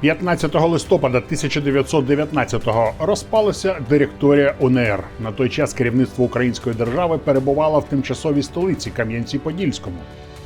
15 листопада 1919-го розпалася директорія УНР. На той час керівництво української держави перебувало в тимчасовій столиці Кам'янці-Подільському.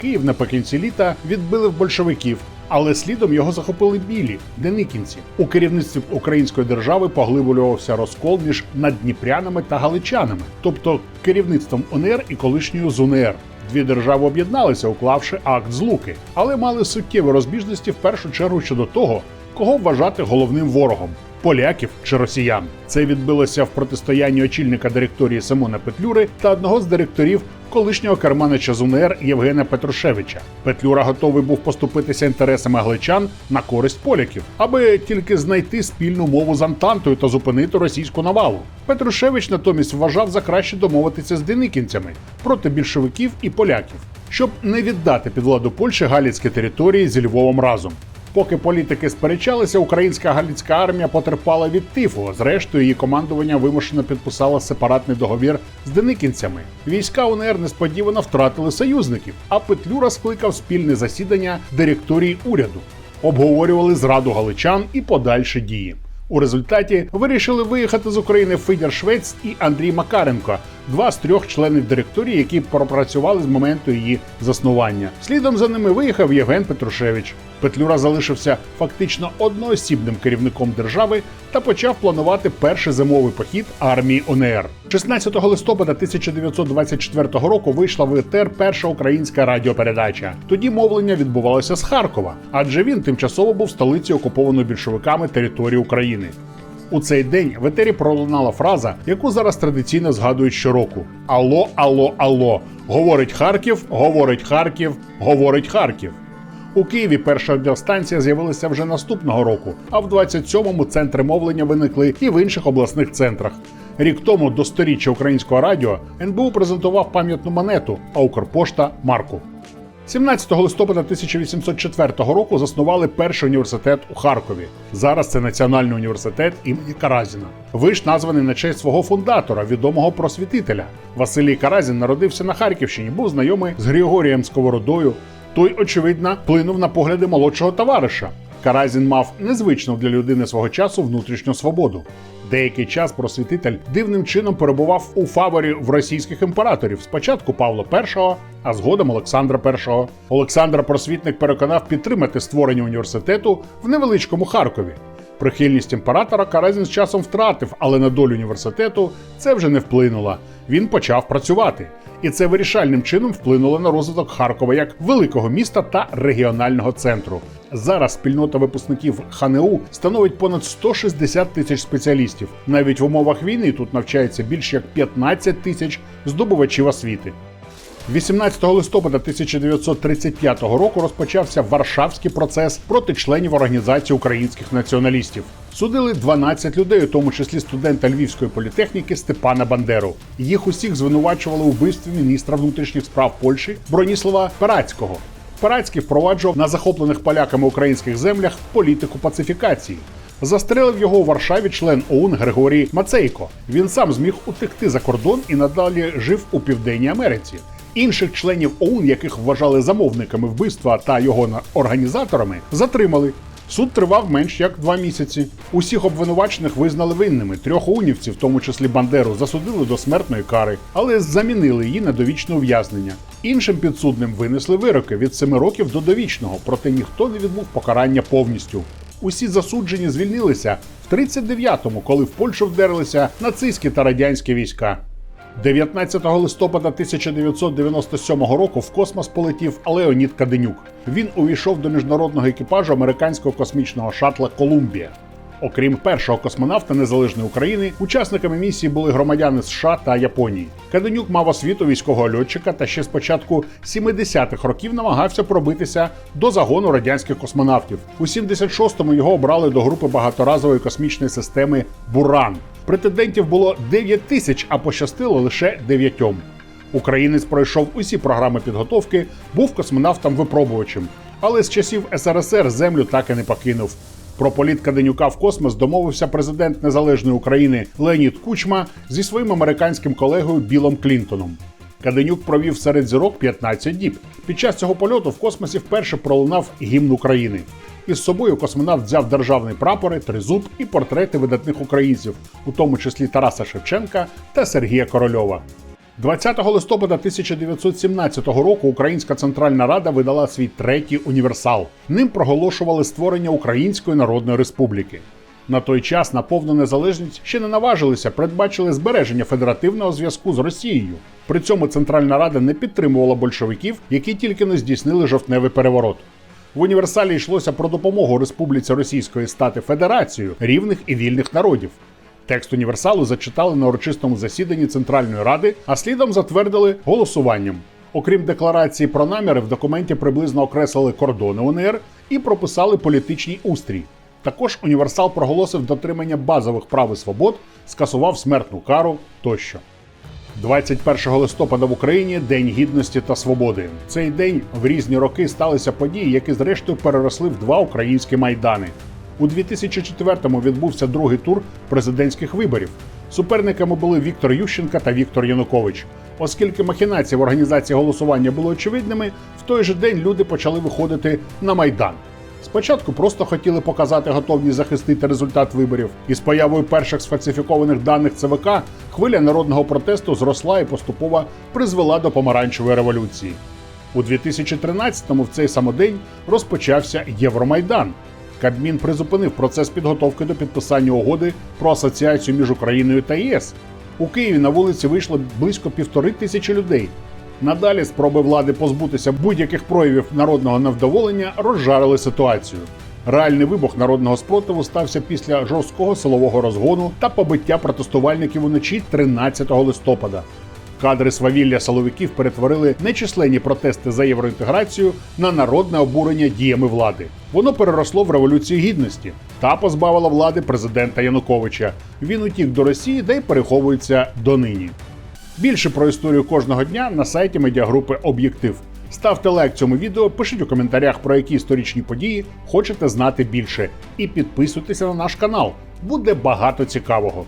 Київ наприкінці літа відбили в большевиків, але слідом його захопили білі деникінці. У керівництві української держави поглиблювався розкол між наддніпрянами та галичанами, тобто керівництвом УНР і колишньою ЗУНР. Дві держави об'єдналися, уклавши акт злуки, але мали суттєві розбіжності в першу чергу щодо того, кого вважати головним ворогом поляків чи росіян. Це відбилося в протистоянні очільника директорії Симона Петлюри та одного з директорів колишнього керманича з Євгена Петрушевича. Петлюра готовий був поступитися інтересами гличан на користь поляків, аби тільки знайти спільну мову з Антантою та зупинити російську навалу. Петрушевич натомість вважав за краще домовитися з деникінцями проти більшовиків і поляків, щоб не віддати під владу Польщі галіцькі території зі Львовом разом. Поки політики сперечалися, українська галіцька армія потерпала від тифу. Зрештою, її командування вимушено підписало сепаратний договір з деникінцями. Війська УНР несподівано втратили союзників, а Петлюра скликав спільне засідання директорії уряду. Обговорювали зраду галичан і подальші дії. У результаті вирішили виїхати з України Федір Швець і Андрій Макаренко, два з трьох членів директорії, які пропрацювали з моменту її заснування. Слідом за ними виїхав Євген Петрушевич. Петлюра залишився фактично одноосібним керівником держави та почав планувати перший зимовий похід армії ОНР. 16 листопада 1924 року вийшла в ЕТР перша українська радіопередача. Тоді мовлення відбувалося з Харкова, адже він тимчасово був столицею окупованої більшовиками території України. У цей день в етері пролунала фраза, яку зараз традиційно згадують щороку: Алло, алло, алло. Говорить Харків, говорить Харків, говорить Харків. У Києві перша радіостанція з'явилася вже наступного року, а в 27-му центри мовлення виникли і в інших обласних центрах. Рік тому до сторіччя українського радіо НБУ презентував пам'ятну монету, а Укрпошта марку. 17 листопада 1804 року заснували перший університет у Харкові. Зараз це Національний університет імені Каразіна. Виш названий на честь свого фундатора, відомого просвітителя. Василій Каразін народився на Харківщині, був знайомий з Григорієм Сковородою. Той, очевидно, вплинув на погляди молодшого товариша. Каразін мав незвичну для людини свого часу внутрішню свободу. Деякий час просвітитель дивним чином перебував у фаворі в російських імператорів. Спочатку Павла І, а згодом Олександра І. Олександра Просвітник переконав підтримати створення університету в невеличкому Харкові. Прихильність імператора Каразін з часом втратив, але на долю університету це вже не вплинуло. Він почав працювати. І це вирішальним чином вплинуло на розвиток Харкова як великого міста та регіонального центру. Зараз спільнота випускників ХНУ становить понад 160 тисяч спеціалістів. Навіть в умовах війни тут навчається більш як 15 тисяч здобувачів освіти. 18 листопада 1935 року розпочався Варшавський процес проти членів організації українських націоналістів. Судили 12 людей, у тому числі студента Львівської політехніки Степана Бандеру. Їх усіх звинувачували у вбивстві міністра внутрішніх справ Польщі Броніслава Перацького. Перацький впроваджував на захоплених поляками українських землях політику пацифікації. Застрелив його у Варшаві член ОУН Григорій Мацейко. Він сам зміг утекти за кордон і надалі жив у Південній Америці. Інших членів ОУН, яких вважали замовниками вбивства та його організаторами, затримали. Суд тривав менш як два місяці. Усіх обвинувачених визнали винними. Трьох унівців, в тому числі Бандеру, засудили до смертної кари, але замінили її на довічне ув'язнення. Іншим підсудним винесли вироки від 7 років до довічного, проте ніхто не відбув покарання повністю. Усі засуджені звільнилися в 39-му, коли в Польщу вдерлися нацистські та радянські війська. 19 листопада 1997 року в космос полетів Леонід Каденюк. Він увійшов до міжнародного екіпажу американського космічного шатла Колумбія. Окрім першого космонавта незалежної України, учасниками місії були громадяни США та Японії. Каденюк мав освіту військового льотчика та ще з початку 70-х років намагався пробитися до загону радянських космонавтів. У 76-му його обрали до групи багаторазової космічної системи Буран. Претендентів було 9 тисяч, а пощастило лише дев'ятьом. Українець пройшов усі програми підготовки, був космонавтом-випробувачем, але з часів СРСР землю так і не покинув. Про політ Каденюка в космос домовився президент Незалежної України Леонід Кучма зі своїм американським колегою Білом Клінтоном. Каденюк провів серед зірок 15 діб. Під час цього польоту в космосі вперше пролунав гімн України. Із собою космонавт взяв державні прапори, тризуб і портрети видатних українців, у тому числі Тараса Шевченка та Сергія Корольова. 20 листопада 1917 року Українська Центральна Рада видала свій третій універсал. Ним проголошували створення Української Народної Республіки. На той час на повну незалежність ще не наважилися, передбачили збереження федеративного зв'язку з Росією. При цьому Центральна Рада не підтримувала большевиків, які тільки не здійснили жовтневий переворот. В універсалі йшлося про допомогу Республіці Російської стати Федерацією рівних і вільних народів. Текст універсалу зачитали на урочистому засіданні Центральної Ради, а слідом затвердили голосуванням. Окрім декларації про наміри, в документі приблизно окреслили кордони УНР і прописали політичний устрій. Також універсал проголосив дотримання базових прав і свобод, скасував смертну кару тощо. 21 листопада в Україні День гідності та свободи. Цей день в різні роки сталися події, які зрештою переросли в два українські майдани. У 2004-му відбувся другий тур президентських виборів. Суперниками були Віктор Ющенка та Віктор Янукович. Оскільки махінації в організації голосування були очевидними, в той же день люди почали виходити на майдан. Спочатку просто хотіли показати готовність захистити результат виборів, і з появою перших сфальсифікованих даних ЦВК хвиля народного протесту зросла і поступово призвела до помаранчевої революції. У 2013-му в цей самодень розпочався Євромайдан. Кабмін призупинив процес підготовки до підписання угоди про асоціацію між Україною та ЄС. У Києві на вулиці вийшло близько півтори тисячі людей. Надалі спроби влади позбутися будь-яких проявів народного невдоволення розжарили ситуацію. Реальний вибух народного спротиву стався після жорсткого силового розгону та побиття протестувальників уночі 13 листопада. Кадри свавілля силовиків перетворили нечисленні протести за євроінтеграцію на народне обурення діями влади. Воно переросло в революцію гідності та позбавило влади президента Януковича. Він утік до Росії, де й переховується донині. Більше про історію кожного дня на сайті медіагрупи Об'єктив. Ставте лайк цьому відео, пишіть у коментарях про які історичні події хочете знати більше. І підписуйтеся на наш канал. Буде багато цікавого.